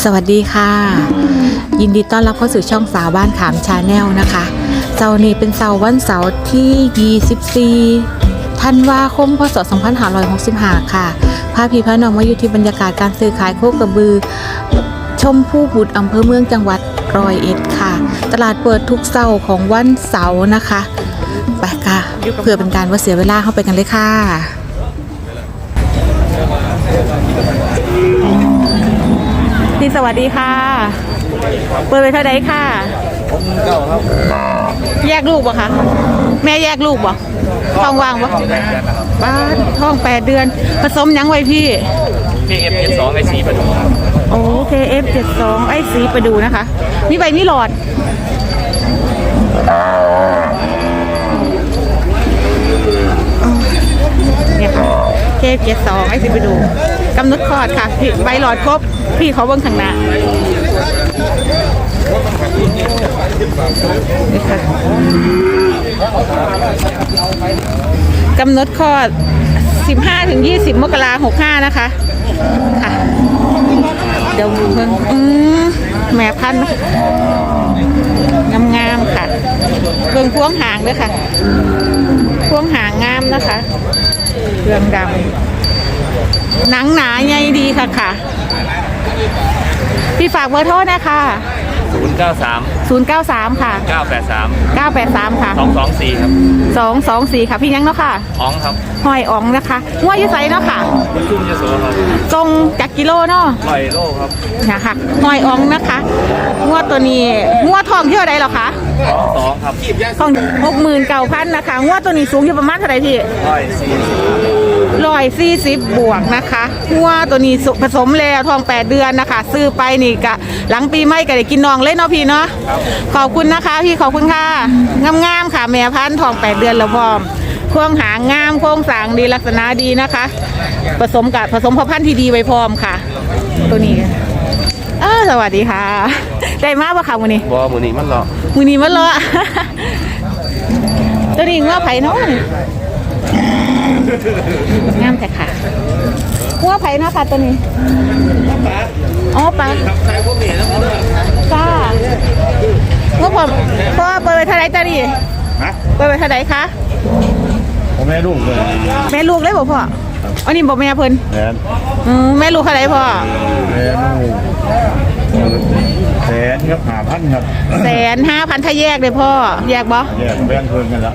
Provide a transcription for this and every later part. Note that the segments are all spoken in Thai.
สวัสดีค่ะ ยินดีต้อนรับเข้าสู่ช่องสาวบ้านขามชาแนลนะคะเสาร์นี้เป็นเสาร์วันเสาร์ที่ 24 ธันวาคม พศ 2565 ค่ะพาพี่พาน้องมาอยู่ที่บรรยากาศการซื้อขายโคกระบือ ชมพู่บุตรอำเภอเมืองจังหวัดร้อยเอ็ดค่ะ ตลาดเปิดทุกเสาร์ของวันเสาร์นะคะ ไปค่ะ เพื่อเป็นการว่าเสียเวลาเข้าไปกันเลยค่ะ พี่สวัสดีค่ะ เปิดไปเท่าไดค่ะแยกลูกบ่คะแม่แยกลูกบ่ท้องว่างบ่บ้านท้องแปดเดือน ผสมหยังไว้พี่ พีเอฟเอสองไอซีประตูโอเคเอฟเจ็ดสองไอ้สีไปดูนะคะ มีใบมีหลอด เนี่ยค่ะเคฟเจ็ดสองไอ้สีไปดู กำหนดคลอดค่ะพี่ใบหลอดครบ พี่เขาเบิ้งข้างหน้านี่ค่ะกำหนดคลอด 15ถึง20 มกราคม65นะคะ ค่ะ เดี๋ยวเพิ่งอืมแม่พันธุ์งามงามๆค่ะเบิ่งพวงหางด้วยค่ะ พวงหางงามนะคะเครื่องดำ หนังหนาใหญ่ดีค่ะค่ะ พี่ฝากเบอร์โทรนะคะศูนย์เก้าสาม093 ค่ะเก้าแปดสาม983 ค่ะสองสองสี่ครับ224 ค่ะ พี่ยังเนาะค่ะอ๋องครับหอยอ๋องนะคะงัวอยูไซเนาะค่ะมันชุ่มจะโสครับทรงจากกิโลเนาะลอยโลครับนะคะหอยอ๋องนะคะงวดตัวนี้งวดทองเท่าไรหรอคะสองครับทองหกหมื่นเก้าพันนะคะงวดตัวนี้สูงอยู่ประมาณเท่าไหรพี่ ลอยสี่ ร้อยสี่สิบบวกนะคะงวดตัวนี้สุผสมแล้วทองแปดเดือนนะคะ ซื้อไปนี่กะหลังปีใหม่ก็ได้กินนองเล่นเนาะพี่เนาะขอบคุณนะคะ พี่ขอบคุณค่ะงามๆค่ะแม่พันธุ์ทองแปดเดือนแล้วพร้อมโครงหางงามโครงสร้างดีลักษณะดีนะคะ ผสมกับผสมพ่อพันธุ์ที่ดีไว้พร้อมค่ะ ตัวนี้เออสวัสดีค่ะ ได้มากปะคะวันนี้บอมือนี้มันหรอมือนี้มันเลอะตัวนี้ว่าไผ่เนาะนี่ งามแต่ค่ะว่าไผ่เนาะค่ะตัวนี้อ๋อปลาจ้าว่าผมพ่อเปิดไปเท่าไหรจ้าดิฮะเปิดไปเท่าไหรคะผมแม่ลูกเลยแม่ลูกเลยบอกพ่ออันนี้บอกแม่เพิ่นแสนอืมแม่ลูกเท่าไหรพ่อแสนลูกแสนครับหาพันครับแสนห้าพันถ้าแยกเลยพ่อ แยกบ่แยกแบ่งเพิ่นกันละ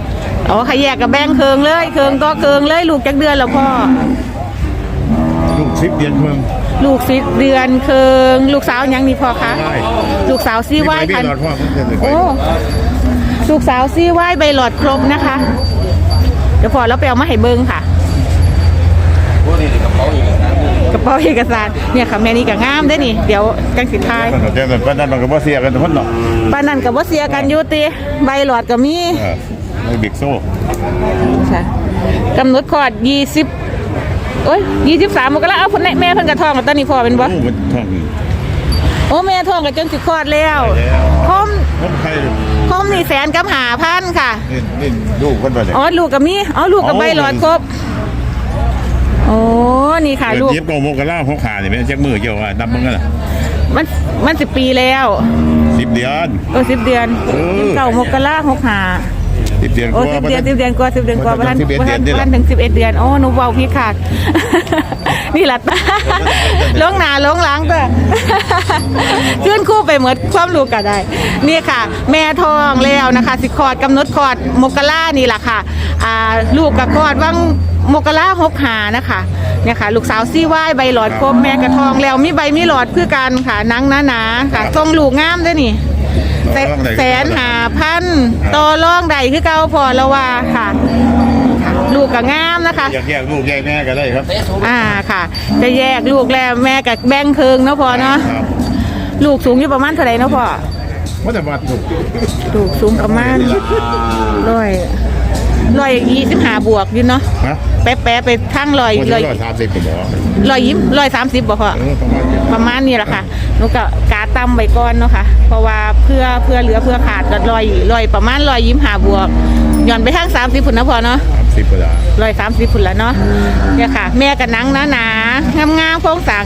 อ๋อขยแยกกับแบงเคืองเลยเคืองก็เคืองเลยลูกจักเดือนแล้วพ่อ ลูกสิบเดือนเพิ่งลูกสิบเดือนเคืองลูกสาวยังนี่พ่อคะได้ ลูกสาวซี่ไหว้พัพันนหลอดพ่อเพิ่งเสร็จเลยโอ้ ลูกสาวซี่ไหว้ใบหลอดครบนะคะ เดี๋ยวพอแล้วไปเอามาให้เบิ้งค่ะพวกนี้กระเป๋าอีกนะกระเป๋าเอกสาร เนี่ยค่ะแม่นี่ก็งามได้อนี่ เดี๋ยวจังสิทายมันก็แต่แบบป้านนั้นมันก็บ่เสียกันทุกคนหรอกป้านนั่นกับว่าเสียกันอยุติใบหลอดก็มีเออ ไม่บิ๊กโซ่ค่ะกำหนดคลอดยี่สิบโอ้ยยี่สิบสามมกราเอาคนแม่เพิ่นกระทองกับตอนนี้พอเป็นบ่โอ้มันท่องโอ้แม่ท้องกับจนสิคลอดแล้วแล้วคมคนไทยคมนี่แสนกับหาพันค่ะ นี่นี่ลูกคนไปเลยอ๋อลูกกับมีอ๋อลูกกับอ๋อใบหลอดครบโอ้นี่ค่ะลูกเย็บโกโมกะล่าหกขานี่แม่นจักมือเกี่ยวว่านับมันกันล่ะมันมันสิบปีแล้วสิบเดือนโอ้สิบเดือนเออเก้ามกราหกหา สิบเดือนโอ้กสิว่าบเดือนสิบเดือนกว่าสิบเดือนกว่ามันพันสิบเอ็ดพัเดือนนนี่แหละพันถึงสิบเอ็ดเดือนโอ้หนูเบาพี่ขาด นี่แหละตาลงหนาลงหลังก็ขึ้นคู่ไปเหมือนความรู้กันได้ นี่ค่ะ แม่ทองแล้วนะคะ สิคลอดกำหนดคลอดมกรานี่แหละค่ะอ่าลูกกับคลอดวังมกราหกหานะคะเนี่ยค่ะ ลูกสาวซี่ไหว้ใบหลอดครบแม่กระทองแล้วมีใบมีหลอดคือกันค่ะหนังหนาๆค่ะทรงลูกงามด้วยนี่ แสแสนหาพันต่อรองใดคือเก่าพอแล้วว่าค่ะ ลูกก็งามนะคะ อยากแยกลูกแยกแม่ก็ได้ครับอ่าค่ะ จะแยกลูกแล้วแม่กับแบ่งเคืองเนาะพอเนาะครับลูกสูงอยู่ประมาณเท่าไหร่เนาะพ่อว่าแต่ว่าถูกลูกสูงประมาณร้อยร้อยยี่สิบห้าบวกอยู่เนาะ ฮะแป๊ะๆไปทั้งร้อยว่าร้จะอยร้อยสามสิบก็บอกร้อยยิ้มร้อยสามสิบบ่พ่อ เออประมาณนี้ประมาณนี้แหละค่ะหนูก็กาตั้มไว้ก่อนเนาะค่ะ เพราะว่าเพื่อเพื่อเหลือเพื่อขาดก็ร้อยร้อยประมาณร้อยยิ้มหาบวกหย่อนไปทางสามสิบพุ่นนะพอเนาะสามสิบก็ได้ร้อยสามสิบพุ่นละเนาะเนี่ยค่ะ แม่กับนังหนาหนาๆงามๆโค้งสั่ง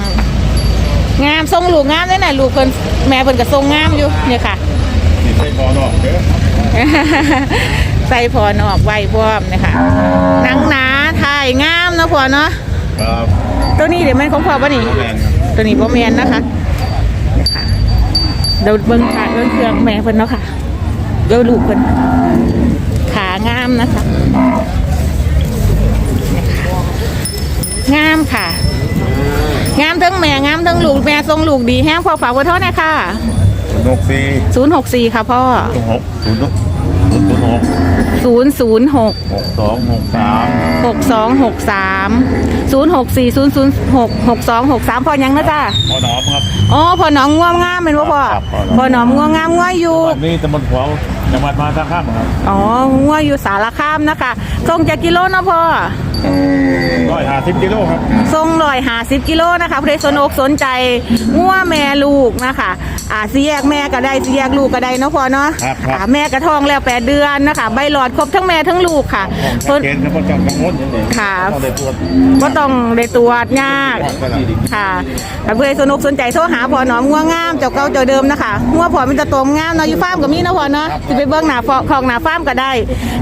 งามทรงลูกงามเลยนะลูกเพิ่นแม่เพิ่นก็ทรงงามอยู่เนี่ยค่ะ นี่ใส่บอลออกเด้อใส่พอนอกไว้พร้อมนะคะหนังหนา ถ่ายงามเนาะพอเนาะครับตัวนี้เดี๋ยวแม่นของพ่อป่ะนี่ แมนครับตัวนี้พ่อแมนนะคะค่ะเดี๋ยวเบิ้งขาเบิ้งเครื่องแม่เพิ่นเนาะค่ะเดี๋ยวลูกเพิ่นขางามนะคะงามค่ะ งามทั้งแม่งามทั้งลูกแม่ทรงลูกดีแห้งพอฝากไว้เท่านะค่ะนกซี064 ค่ะพ่อตัวหกศูนย์หก ศูนย์ศูนย์หก006หกสองหกสามหกสองหกสามศูนย์หกสี่ศูนย์ศูนย์หกหกสองหกสามพอยังนะจ๊ะพอหนอมครับอ๋อพอหนองง่วงงามเป็นว่าพ่อครับพอหนอมง่วงงามง่วอยู่วันนี้ตำบลขวาวจังหวัดมหาสารคามครับอ๋อง่วอยู่สารคามนะคะส่งจากกิโลนะพ่อ ร้อยห้าสิบกิโลครับส่งลอยหาสิบกิโลนะคะผู้ใดสนอกสนใจง่วแม่ลูกนะคะ อ่าสีแยกแม่ก็ได้สีแยกลูกก็ได้เนาะพ่อเนาะครับครับ อ่าแม่กระทองแล้วแปดเดือนนะคะ ใบหลอดครบทั้งแม่ทั้งลูกค่ะเกณฑ์ครับประจำกังวลอย่างนี้ค่ะ ต้องได้ตรวจก็ต้องได้ตรวจยากก็ได้ค่ะถ้าเพื่อสนุกสนใจโทรหาพ่อหนอมงัวงามเจ้าเก่าเจ้าเดิมนะคะงัวพ่อมีแตะตวงามเนาะอยู่ฟาร์มก็มีนะพ่อเนาะจะไปเบิ่งหน้าฟอของหน้าฟาร์มก็ได้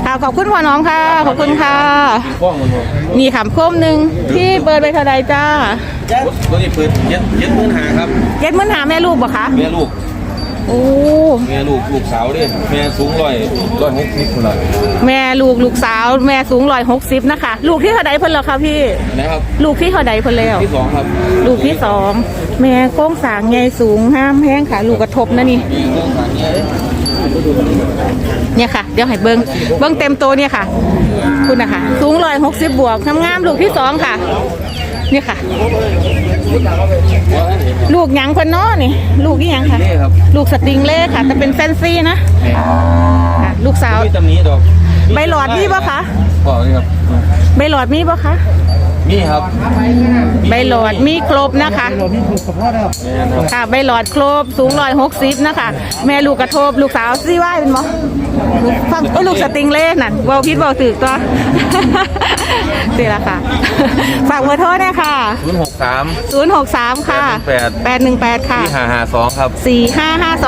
ค่ะขอบคุณพ่อหนอมค่ะ ขอบคุณค่ะกล้องมันบ่นี่ค่ะโคมหนึ่งที่เปิดไปเท่าใดจ้าตัวนี้เปิดเจ็ดเจ็ดหมื่นหาครับเจ็ดหมื่นหาแม่ลูกบ่คะแม่ลูกโอ้แม่ลูกลูกสาวเด้แม่สูงร้อยร้อยหกสิบคนละแม่ลูกลูกสาว แม่สูงร้อยหกสิบนะคะ ลูกที่เท่าใดเพิ่นแล้วคะพี่ นะครับลูกที่เท่าใดเพิ่นแล้ว ที่สองครับลูกที่สองแม่โค้งสางใหญ่สูงห้ามแห้งค่ะ ลูกกระทบนะนี่มีเครื่องขายเนี่ย เนี่ยค่ะ เดี๋ยวให้เบิ้งเบิ้งเต็มตัวเนี่ยค่ะ คุณนะคะสูงร้อยหกสิบบวกงามๆลูกที่สองค่ะ เนี่ยค่ะ ลูกหยังคนน้อนี่ ลูกนี่ยังค่ะนี่ครับลูกสติงเล่ค่ะ แต่เป็นแฟนซีนะค่ะลูกสาว มีตำหนี้ดอกใบหลอดมีปะคะบอกเลยครับ ใบหลอดมีปะคะ มีครับใบหลอดมีครบนะคะ แม่นครับค่ะ ใบหลอดครบสูงร้อยหกสิบนะคะ แม่ลูกกระทบลูกสาวซีว่ายเป็นบ่ลูกฟังเอ้ยลูกสติงเล่นั่นเว่าพิษเว่าถือตัวนี่ละค่ะ ฝากเบอร์โทรหนะค่ะ ศูนย์หกสาม 063 ค่ะ 818 818 ค่ะ ที่หาหาสองครับ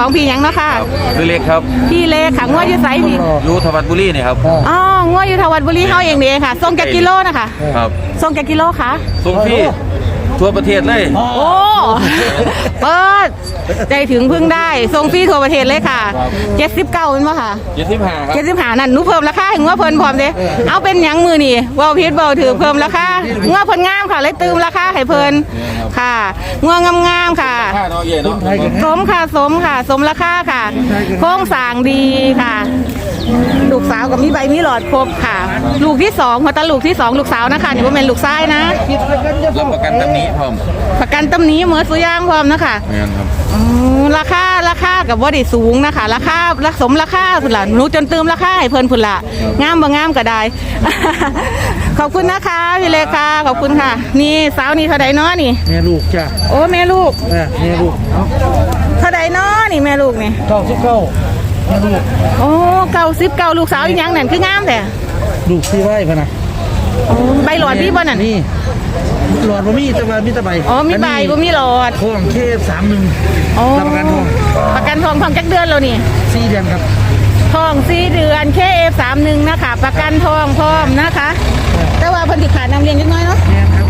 4552 พี่หยังเนาะค่ะ ครับคือเล็กครับพี่เล่ค่ะงวดอยู่ไสพี่ อยู่ธวัดบุรีนี่ครับ อ๋องวดอยู่ทวัดบุรีเฮาเองเด้ค่ะส่งจากกิโลนะคะ ครับ ส่งจากกิโลค่ะส่งพี่ทั่วประเทศเลย โอ้เปิดใจถึงพึ่งได้ส่งฟรีทั่วประเทศเลยค่ะ 79เป็นบ่ค่ะเจ็ดสิบห้าครับเจ็ดสิบหานั่นหนูเพิ่มราคาให้งัวเพิ่นพร้อมเด้เอาเป็นหยังมือนี่เว่าพิษเบาถือเพิ่มราคางัวเพิ่นงามค่ะเลยตืมราคาให้เพิ่นค่ะงัวงามๆค่ะ ค่าเนาะเย่เนาะ สมค่ะสมค่ะ สมราคาค่ะ โค้งสร้างดีค่ะ ลูกสาวกับมีใบมีหลอดครบค่ะ ลูกที่สองพอตาลูกที่สองลูกสาวนะคะนี่ว่าเป็นลูกชายนะรับประกันตำหนี้พร้อมประกันตำหนี้เหมือนสุย่างพร้อมนะคะแม่นครับอืมราคาราคากับว่าได้สูงนะคะ ราคารักสมราคาพุ่นละหนูจนเติมราคาให้เพิ่นพุ่นละงามบ่งามก็ได้ ขอบคุณนะคะพี่เลขาขอบคุณค่ะ นี่สาวนี่เท่าใดเนาะนี่ แม่ลูกจ้ะโอ้แม่ลูก แม่แม่ลูกเอ้าเท่าใดเนาะนี่แม่ลูกนี่เก้าสิบเก้า แม่ลูกโอ้เก้าสิบเก้าลูกสาวอีหยังนั่นคืองามแต่ลูกที่ไหวพะนะโอ้ใบหลอดพี่บ่นั่นนี่หลอดบ่มีแต่ว่ามีแต่ใบอ๋อมีใบบ่มีหลอดทองเคสามหนึ่งโอ้รับประกันทองประกันทองทองจักเดือนแล้วนี่สี่เดือนครับทองสี่เดือนเคเอฟสามหนึ่งนะคะ ประกันทองพร้อมนะคะ แต่ว่าเพิ่นสิขาดน้ำเลี้ยงนิดน้อยเนาะแม่ครับ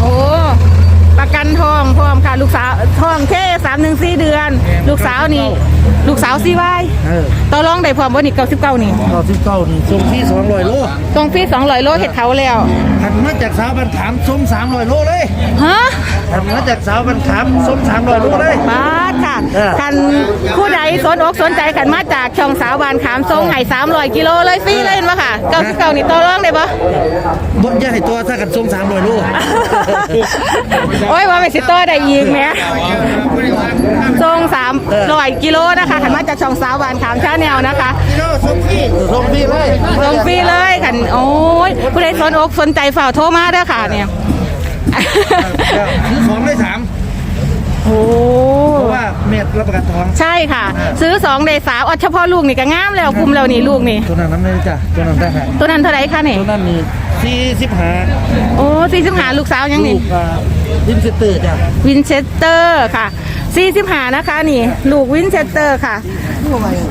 โอ้ ประกันทองพร้อมค่ะ ลูกสาวทองแค่สามหนึ่งสี่เดือน ลูกสาวนี่ ลูกสาวซีไว้ เออ ต่อรองได้พร้อมบ่นี่เก้าสิบเก้านี่เก้าสิบเก้านี่ส่งที่สองร้อยโลตรงพี่สองร้อยโลเห็ดเขาแล้ว ถัดมาจากสาวบันขามส้มสามร้อยโลเลยฮะถัดมาจากสาวบันขามส้มสามร้อยโลเลยบาทค่ะเออ คันผู้ใดสนอกสนใจขันมาจากช่องสาวบานขามทรงไห่สามร้อยกิโลเลยฟรีเลยเห็นปะค่ะเก้าสิบเก้านี่ต่อรองได้ปะบดใหญ่ตัวถ้ากันส้มสามร้อยโล โอ้ยว่าไม่สิต่อได้อีกแหมทรงสามร้อยกิโลนะคะขันมาจากช่องสาวบานขามชาแนลนะคะส่งพี่ส่งพี่เลยลงฟรีเลยกันโอ้ยผู้ใดสนอกสนใจฝ่ากโทรมาเด้อค่ะเนี่ยซื้อสองได้สามโอ้เพราะว่าเม็ดรับประกันทองใช่ค่ะ ซื้อสองได้สามเอาเฉพาะลูกนี่ก็งามแล้วคุมแล้วนี่ลูกนี่ตัวนั้นน้ำเลยจ้ะตัวนั้นได้หาตัวนั้นเท่าไหรคะนี่ตัวนั้นนี่สี่สิบห้าโอ้สี่สิบหาลูกสาวยังลูนี่กอ่าดินเซเตอร์จ้ะวินเชสเตอร์ค่ะ45นะคะนี่ ลูกวินเชสเตอร์ค่ะ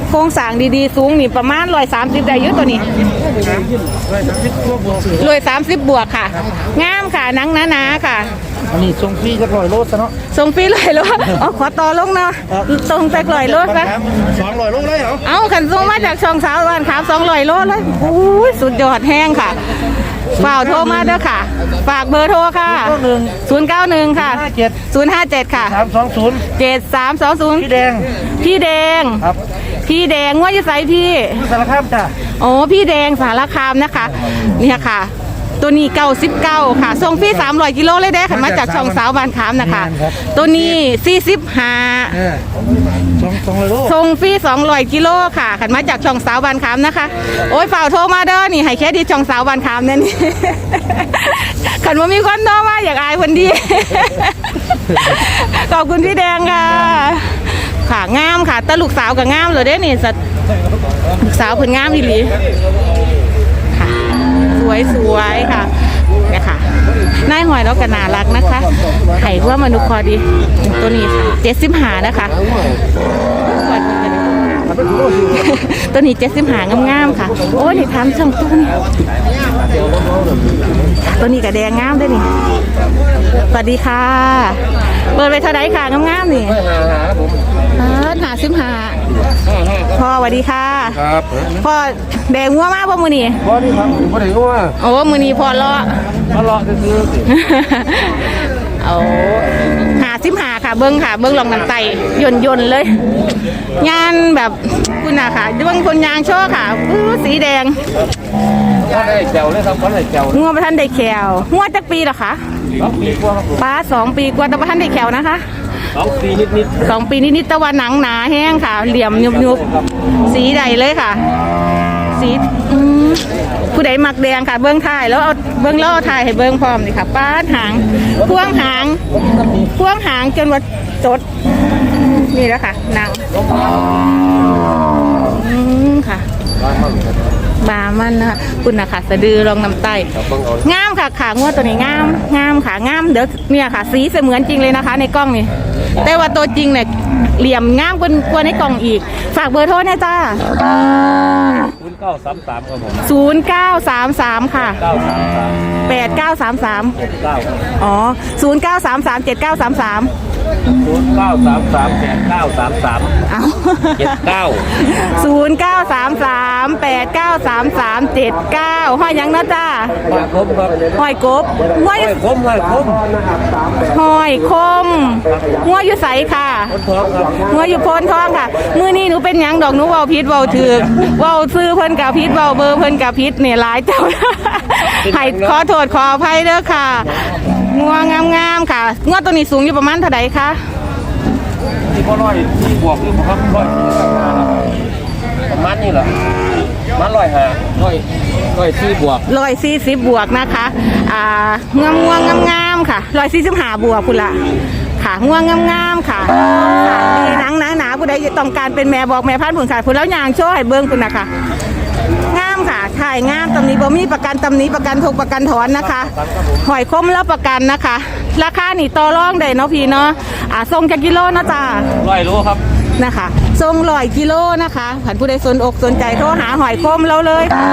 โครงสร้างดีๆ สูงนี่ประมาณ130ได้เยอะตัวนี้ร้อยสามสิบพวกบวกสื่อรวย30บวกค่ะ งามค่ะหนังหนาๆค่ะอันนี้ส่งฟรีจักร้อยโลซะเนาะส่งฟรีลอยรถอ๋อขอต่อลงเนาะส่งแต่ลอยรถนะสองร้อยโลเลยเหรอ เอาขันส่งมาจากช่องสาวบ้านขามสองร้อยโลเลยโอ้ยสุดยอดแห้งค่ะฝากโทรมาเด้อค่ะ ฝากเบอร์โทรค่ะหนึ่ง091 ค่ะห้าเจ็ด057 ค่ะสามสองศูนย์พี่7320แดง พี่แดงครับ พี่แดงว่าจะใส่พี่ สารคามจ้ะโอ้พี่แดงสารคามนะคะ เนี่ยค่ะ ตัวนี้เก้าสิบเก้าค่ะส่งฟรีสามร้อยกิโลเลยได้ขันมาจากช่องสาวบานขามนะคะ ตัวนี้สี่สิบห้าเออสองสองร้อยโลส่งฟรี200กิโลค่ะขันมาจากช่องสาวบานคามนะคะ โอ้ยเปล่าโทรมาเด้อนี่ให้แค่ดีช่องสาวบานคามเนี่ยนี่ ขันว่ามีคนโทรมาอยากอายคนดี ขอบคุณพี่แดงค่ะ ค่ะงามค่ะแต่ลูกสาวกับงามเลยเด้นี่สัตลูกสาวเพิ่นงามอีหลีค่ะ สวยสวยๆค่ะเนี่ยค่ะนายหอยแล้วก็น่ารักนะคะ ไข่ร่วมมนุษย์คอดี ตัวนี้ค่ะเจ็ดสิบหานะคะตัวนี้เจ็ดสิบหางามๆค่ะ โอ้ยนี่ทำช่างตู้นี่ตัวนี้กระแดงงามด้วยนี่ สวัสดีค่ะ เปิดไปเท่าไดค่ะงามๆนี่เออหาสิบหาพ่อสวัสดีค่ะ ครับพ่อแดงงัวมากพ่อมือนี่บ่นี่ครับบ่ได้ว่าโอ้มือนี่พ่อเลาะมาเลาะซื้อเอาหาสิบหาค่ะ เบิ้งค่ะ เบิ้งลองน้ำไตยนยนๆเลยงานแบบคุณน่ะค่ะเบิ้งคนยางโชว์ค่ะอู้สีแดงบ่ได้แจวเลยครับบ่ได้แจวงัวประทันได้แขวงัวจักปีเหรอคะสองปีกว่าครับป้าสองปีกว่าแต่ประทันได้แขวนะคะสองปีนิดสองปีนิดๆแตะวันหนังหนาแห้งค่ะ เหลี่ยมยุบยุบๆสีใดเลยค่ะ สีอืม ผู้ใดมักแดงค่ะ เบิ้งถ่ายแล้วเอาเบิ้งล้วเอถ่ายให้เบิ้งพร้อมนี่ค่ะป้าดหางพ่วงหางพ่วงหางจนว่าจดนี่แล้วค่ะนังอืมค่ะบามันนะคะคุณนะคะสะดือรองน้ำไตงามค่ะขางวดตัวนี้งามงามค่ะงามเดี๋ยวเนี่ยค่ะ สีเสมือนจริงเลยนะคะ ในกล้องนี่แต่ว่าตัวจริงเนี่ยเหลี่ยมงามกว่าในกล่องอีก ฝากเบอร์โทรหนะจ้า เก้าสามสามครับผม0933 ค่ะ เก้าสามสาม8933เจ็ดเก้า อ๋อ 0933 7933 ศูนย์เก้าสามสามแปดเก้าสามสามเอาเจ็ดเก้า0933 8933 79ห้อยหยังนะจ้ามาคมครับห้อยกบห้อยไม่คมไม่คมห้อยคมงัวอยู่ใสค่ะคนท้องครับงัวอยู่โพนทองค่ะ มือนี้หนูเป็นหยังดอกหนูเว้าพิษเว้าถือกเว้าซื้อเพิ่นกับพิษเว้าเบอร์เพิ่นกับพิษเนี่ยหลายเจ้าให้ขอโทษขออภัยเด้อค่ะ งัวงามๆค่ะงัวตัวนี้สูงอยู่ประมาณเท่าใดคะที่พ่อร้อยที่บวกที่ครับร้อยประมาณนี้เหรอมันร้อยห้าร้อยร้อยที่บวกร้อยสี่สิบบวกนะคะอ่างามงวงงามๆค่ะร้อยสี่สิบห้าบวกคุณละค่ะง่วงงามๆค่ะค่ะดีหนังหนาหนาผู้ใดต้องการเป็นแม่บอกแม่พันธุ์ผุนขายผุนแล้วยางโช่วยเบิ้งคุณนะคะ งามค่ะถ่ายงามตำหนี้บ่มีประกันตำหนี้ประกันถูกประกันถอนนะคะ หอยคมแล้วประกันนะคะ ราคานี่ต่อรองได้เนาะพี่เนาะอ่าส่งจากกิโลนะจ๊ะร้อยรู้ครับนะคะทรงลอยกิโลนะคะผันผู้ใดสนอกสนใจโทรหาหอยคมเราเลยค่ะ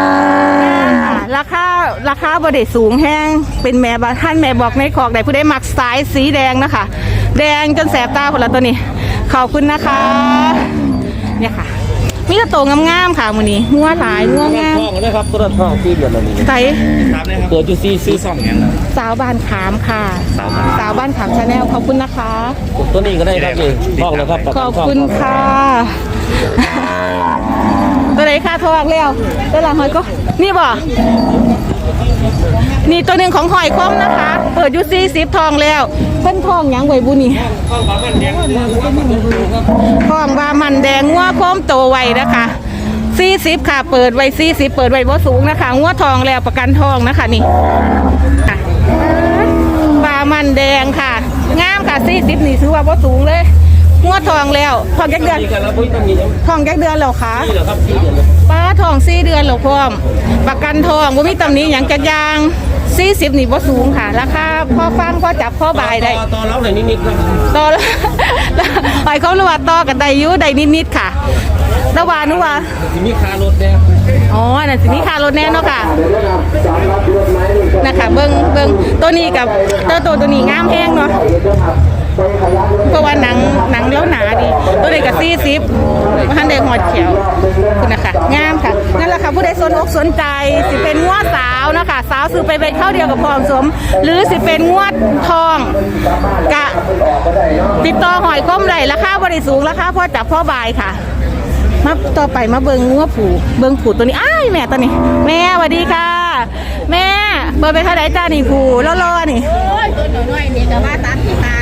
ราคาราคาบไดสูงแห้งเป็นแม่บาท่านแม่บอกในขอกใดผู้ใดมักสายสีแดงนะคะ แดงจนแสบตาคนละตัวนี้ขอบคุณนะคะเนี่ยค่ะ มีกระโตงงามๆค่ะมือนี้งัวหลายงัวงาม ท้องนะครับตัวท้องที่เดือนละนี้ใส่เปิดอยู่ซีซื้อซ่องอย่างนั้นสาวบ้านขามค่ะ สาวบ้านขามชาแนลขอบคุณนะคะ ตัวนี้ก็ได้ครับนี่ท้องนะครับขอบคุณค่ะ ตัวไหนค่าทองแล้วตัวหลังหอยก็ นี่บ่ นี่ตัวหนึ่งของหอยคมนะคะ เปิดอยูซีสิบทองแล้วเพิ่นทองหยังไว้บุนี่ทองว่ามันแดงงัวคมโตไวนะคะซีสิบค่ะ เปิดไว้ซีสิบเปิดไว้บ่สูงนะคะงัวทองแล้วประกันทองนะคะนี่ค่ะปลามันแดงค่ะงามค่ะซีสิบนี่ถือว่าบ่สูงเลย งัวทองแล้วทองแก๊กเดือนนี่กันแล้วพุ้ยต้องมีอย่างทองแก๊กเดือนแล้วคะนี้เหรอครับที่เดือนป้าทองสี่เดือนหรอพ่อม ประกันทองว่ามีตำหนี้อย่างจัดยางสี่สิบนี่บ่สูงค่ะ ราคาพอฟังพอจับพอบายได้ ต่อต่อแล้วหน่อยนิดๆครับต่อแล้วหอยเขารู้ว่าต่อกันได้อยุ่ได้นิดๆค่ะระหว่างนู้ว่าที่มีคารถเนี่ยอ๋อนั่นสินี่ค่ารถแน่เนาะค่ะ นะคะเบิ้งเบิ้งตัวนี้กับตัวตัวตัวนี้งามแห้งเนาะ เพราะว่าหนังหนังแล้วหนาดี ตัวนี้กับซี่ซิปท่านได้หอดเขียวคุณนะคะงามค่ะนั่นแหละค่ะผู้ใดสนอกสนใจสิเป็นงวดสาวนะคะสาวซื้อไปเป็นเข้าวเดียวกับพร้อมสม หรือสิเป็นงวดทองกะติดต่อหอยคมไรราคาบริสูงราคาพอจับพ่อบายค่ะมาต่อไปมาเบิงงัวผูเบิงผูตัวนี้อ้ายแม่ตัวนี้ แม่สวัสดีค่ะ แม่เบอร์ไปเท่าไหร่จ้านี่ผูล่อๆนี่โอ้ยตัวหน้อยๆนี่ก็ว่าตามที่มา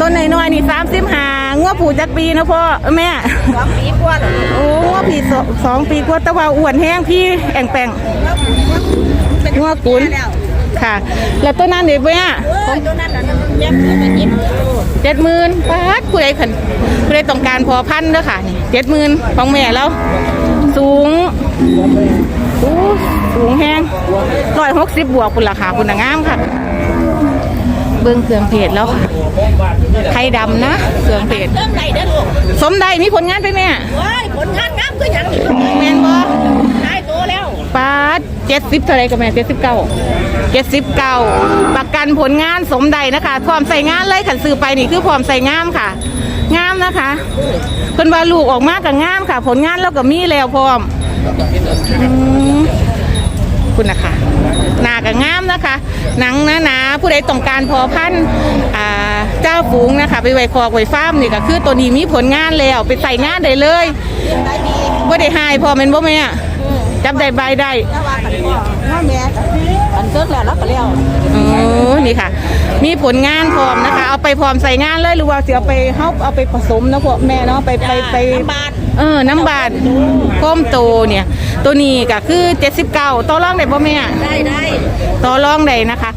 ต้นน้อยๆนี่สามสิบหางัวผูจักปีนะพ่อแม่สองปีกว่าแล้วโอ้งัวปีสองสองปีกว่าแตะว่าอ้วนแห้งพี่แองแปงเป็นงัวกุนแล้วค่ะ แล้วต้นนั้นเด็กแม่เอ้ยตัวนั้นน่ะมันเย็บเลยมันเย็บเจ็ดหมื่นบาทผู้ใดขันผู้ใดต้องการพอพันธุ์เด้อค่ะเจ็ดหมื่นของแม่แล้ว สูงอู้สูงแห้งร้อยหกสิบบวกคุณราคาคุณงามค่ะ เบิ้งเครื่องเพจแล้วค่ะไทยดำนะเครื่องเพจเริ่มไหนเด้อลูกสมใดมีผลงานไปแม่โอ้ยผลงานงามคือหยังนี่แมนบอได้ตัวแล้วปาดเจ็ดสิบเท่าไรกับแม่เจ็ดสิบเก้าเจ็ดสิบเก้าประกันผลงานสมใดนะคะพร้อมใส่งานเลยขันซื้อไปนี่คือพร้อมใส่งามค่ะ งามนะคะเพิ่นว่าลูกออกมากับงามค่ะ ผลงานแล้วก็มีแล้วพร้อมอืมคุณนะคะ หนากับงามนะคะ หนังหนาๆผู้ใดต้องการพอพันธุ์อ่าเจ้าฝูงนะคะ ไปไว้คอกไว้ฟาร์มนี่ก็คือตัวนี้มีผลงานแล้วไปใส่งานได้เลยได้ดีบ่ได้หายพอแม่นบ่แม่จับได้ใบได้แต่ว่ากันพ่อน้าแม่อันเกิดแล้วแล้วก็แล้วอ๋อนี่ค่ะ มีผลงานพร้อมนะคะ เอาไปพร้อมใส่งานเลยหรือว่าสิเอาไปเฮาเอาไปผสมนะพวกแม่เนาะไปไปไปน้ำบาดเออน้ำบาดก้มโตเนี่ย ตัวนี้ก็คือ 79ต่อรองได้บ่แม่ได้ได้ต่อรองได้นะคะค่ะ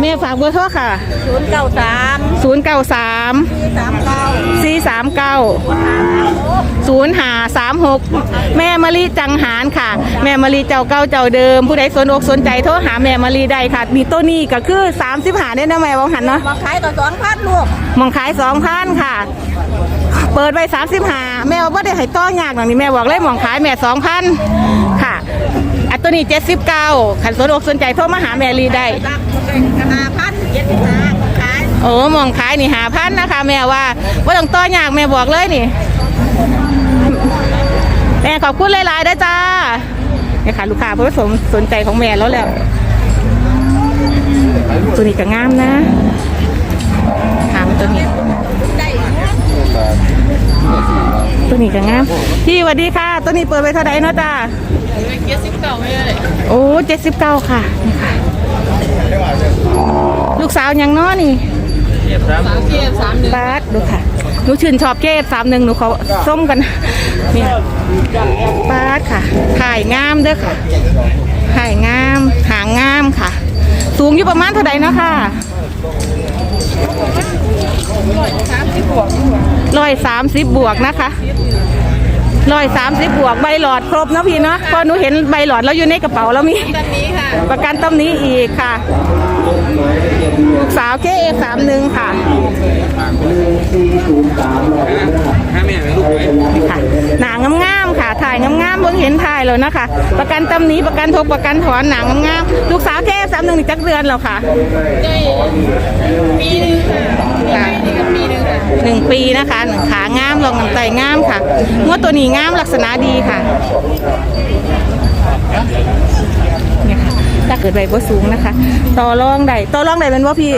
แม่ฝากเบอร์โทรค่ะ ศูนย์เก้าสาม093สี่สามเก้า439ศูนย์หาสามหกแม่มะลิจังหารค่ะ แม่มะลิเจ้าเก่าเจ้าเดิม ผู้ใดสนอกสนใจโทรหาแม่มะลิได้ค่ะ มีตัวนี้ก็คือสามสิบหาได้นะแม่วังหันเนาะ มาขายต่อสองพันลูกหมองขายสองพันค่ะ เปิดไปสามสิบหาแม่ว่าได้ให้ต้อยากหนังนี้แม่บอกเลยหมองขายแม่สองพันค่ะอัน ตัวนี้เจ็ดสิบเก้าขันสนอกสนใจโทรมาหาแม่ลีได้รักมันเป็นกระดาพันเจ็ดสิบห้าขายโอ้หมองขายนี่หาพันนะคะ แม่ว่าว่าต้องต้อยากแม่บอกเลยนี่ แม่ขอบคุณหลายๆด้วยจ้าเนี่ยค่ะลูกค้าเพื่อสนสนใจของแม่แล้วแหละตัวนี้ก็งามนะถามตัวนี้ได้ตัวนี้ก็งามพี่สวัสดีค่ะ ตัวนี้เปิดไปเท่าไหร่เนาะจ้า เจ็ดสิบเก้าโอ้เจ็ดสิบเก้าค่ะนี่ค่ะ ลูกสาวยังน้อนี่บาสดูค่ะหนูชื่นชอบเก็บสามหนึ่งหนูเขาส้มกันเนี่ยบาสค่ะถ่ายงามเด้อค่ะถ่ายงามหางงามค่ะ สูงอยู่ประมาณเท่าไหร่เนาะค่ะร้อยสามสิบบวกนะคะ ร้อยสามสิบบวกใบหลอดครบเนาะพี่เนาะเพอหนูเห็นใบหลอดแล้วอยู่ในกระเป๋าแล้วมีประกันต้มนี้อีกค่ะ ลูกสาวเคเอสามหนึ่งค่ะ ห้าแม่เป็นลูกไหมค่ะหนังงาม ๆค่ะถ่ายงามๆเพิ่งเห็นถ่ายแล้วนะคะ ประกันตำหนี้ประกันทกประกันถอนหนังงามๆลูกสาวเคเอสามหนึ่งนี่จักเดือนแล้วค่ะปีนึงค่ะค่ะปีนึงค่ะหนึ่งปีนะคะหนึ่งขางามลองน้ำไตงามค่ะงวดตัวนี้งามลักษณะดีค่ะเนี่ยค่ะถ้าเกิดใบบ่สูงนะคะ ต่อรองได้ต่อรองได้เป็นว่าพี่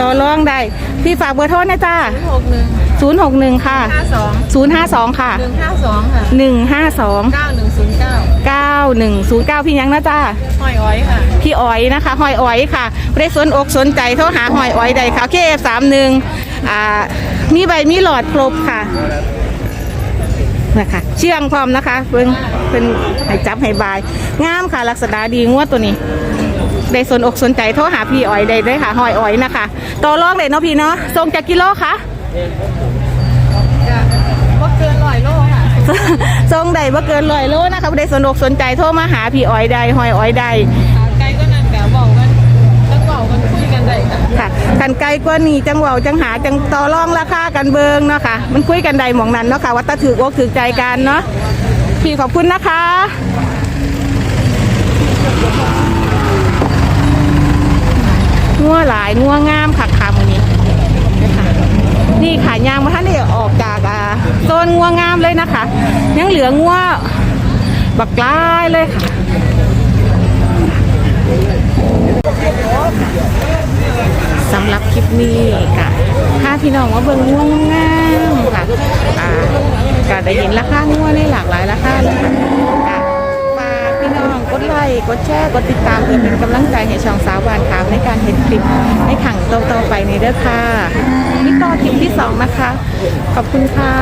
ต่อรองได้พี่ฝากเบอร์โทรนะจ้าหกหนึ่ง ศูนย์หกหนึ่งค่ะห้าสองศูนย์ห้าสองค่ะหนึ่งห้าสองค่ะหนึ่งห้าสองเก้าหนึ่งศูนย์เก้าเก้าหนึ่งศูนย์เก้าพี่ยังนะจ้าห้อยอ้อยค่ะ พี่อ๋อยนะคะหอยอ๋อยค่ะไม่ได้สนอกสนใจโทรหาหอยอ๋อยใดค่ะเคเอฟสามหนึ่งอ่ามีใบมีหลอดครบค่ะนะคะเชื่องพร้อมนะคะเพิ่งเป็นให้จับให้บายงามค่ะ ลักษณะดีงวดตัวนี้ได้สนอกสนใจโทรหาพี่อ๋อยได้ได้ค่ะหอยอ๋อยนะคะต่อรองเลยเนาะพี่เนาะส่งจากกิโลคะ ก็เกินร้อยโลค่ะ ทรงใดว่าเกินร้อยโลนะคะบ่ได้สนอกสนใจโทรมาหาพี่อ้อยใดหอยอ้อยใด ไกลก็นั่นกะบอกกันไกลกว่านี้จังเว้าจังหาจังต่อรองราคากันเบิงเนาะค่ะมันคุยกันใดหมองนั้นเนาะค่ะว่าตาถือกอกถือใจกันเนาะพี่ขอบคุณนะคะ งัวหลายงัวงามค่ะค่ะมื้อนี้นะคะ นี่ค่ะยางมาท่านได้ออกจากโซนงัวงามเลยนะคะ ยังเหลืองัวบักกลายเลยค่ะสำหรับคลิปนี้ค่ะถ้าพี่น้องว่าเบิ่งง่วงงามค่ะอ่าก็ได้เห็นราคาง่วงในหลากหลายราคาเลยค่ะฝากพี่น้องกดไลค์กดแชร์กดติดตามเพื่อเป็นกำลังใจให้ช่องสาววานขาวในการเห็นคลิปในขังต่อๆไปในเด้อค่ะ นี่ต่อคลิปที่สองนะคะ ขอบคุณค่ะ